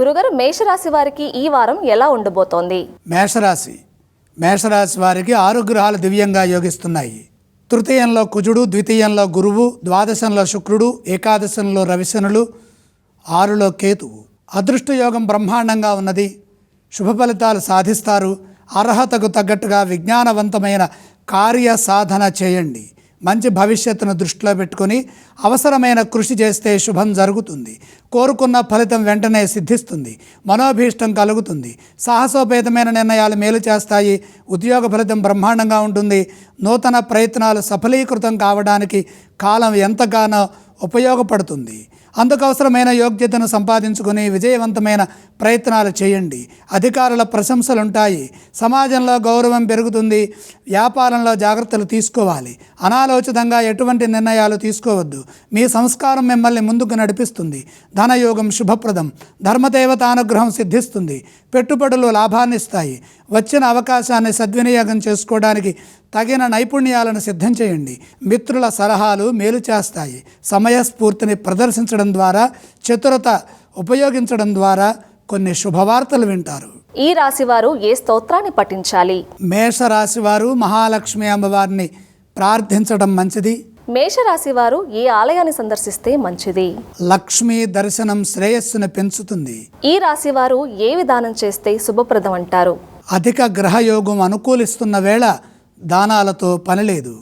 గురుగారు మేషరాశి వారికి ఈ వారం ఎలా ఉండబోతోంది? మేషరాశి. మేషరాశి వారికి ఆరు గ్రహాలు దివ్యంగా యోగిస్తున్నాయి. తృతీయంలో కుజుడు ద్వితీయంలో గురువు ద్వాదశంలో శుక్రుడు ఏకాదశంలో రవిశనులు ఆరులో కేతువు. అదృష్ట యోగం బ్రహ్మాండంగా ఉన్నది. శుభ ఫలితాలు సాధిస్తారు. అర్హతకు తగ్గట్టుగా విజ్ఞానవంతమైన కార్య సాధన చేయండి. మంచి భవిష్యత్తును దృష్టిలో పెట్టుకొని అవసరమైన కృషి చేస్తే శుభం జరుగుతుంది. కోరుకున్న ఫలితం వెంటనే సిద్ధిస్తుంది. మనోభీష్టం కలుగుతుంది. సాహసోపేతమైన నిర్ణయాలు మేలు చేస్తాయి. ఉద్యోగ ఫలితం బ్రహ్మాండంగా ఉంటుంది. నూతన ప్రయత్నాలు సఫలీకృతం కావడానికి కాలం ఎంతగానో ఉపయోగపడుతుంది. అందుకు అవసరమైన యోగ్యతను సంపాదించుకుని విజయవంతమైన ప్రయత్నాలు చేయండి. అధికారుల ప్రశంసలు ఉంటాయి సమాజంలో గౌరవం పెరుగుతుంది. వ్యాపారంలో జాగ్రత్తలు తీసుకోవాలి. అనాలోచితంగా ఎటువంటి నిర్ణయాలు తీసుకోవద్దు. మీ సంస్కారం మిమ్మల్ని ముందుకు నడిపిస్తుంది. ధనయోగం శుభప్రదం. ధర్మదేవత అనుగ్రహం సిద్ధిస్తుంది. పెట్టుబడులు లాభాన్ని ఇస్తాయి వచ్చిన అవకాశాన్ని సద్వినియోగం చేసుకోవడానికి తగిన నైపుణ్యాలను సిద్ధం చేయండి. మిత్రుల సలహాలు మేలు చేస్తాయి. సమయస్ఫూర్తిని ప్రదర్శించడం ద్వారా చతురత ఉపయోగించడం ద్వారా కొన్ని శుభవార్తలు వింటారు. ఈ రాశి వారు ఏ స్తోత్రాన్ని పఠించాలి? మేషరాశి వారు మహాలక్ష్మి అమ్మవారిని ప్రార్థించడం మంచిది. మేషరాశి వారు ఏ ఆలయాన్ని సందర్శిస్తే మంచిది? లక్ష్మీ దర్శనం శ్రేయస్సును పెంచుతుంది. ఈ రాశి వారు ఏ విధానం చేస్తే శుభప్రదం అంటారు? అధిక గ్రహయోగం అనుకూలిస్తున్న వేళ దానాలతో పనిలేదు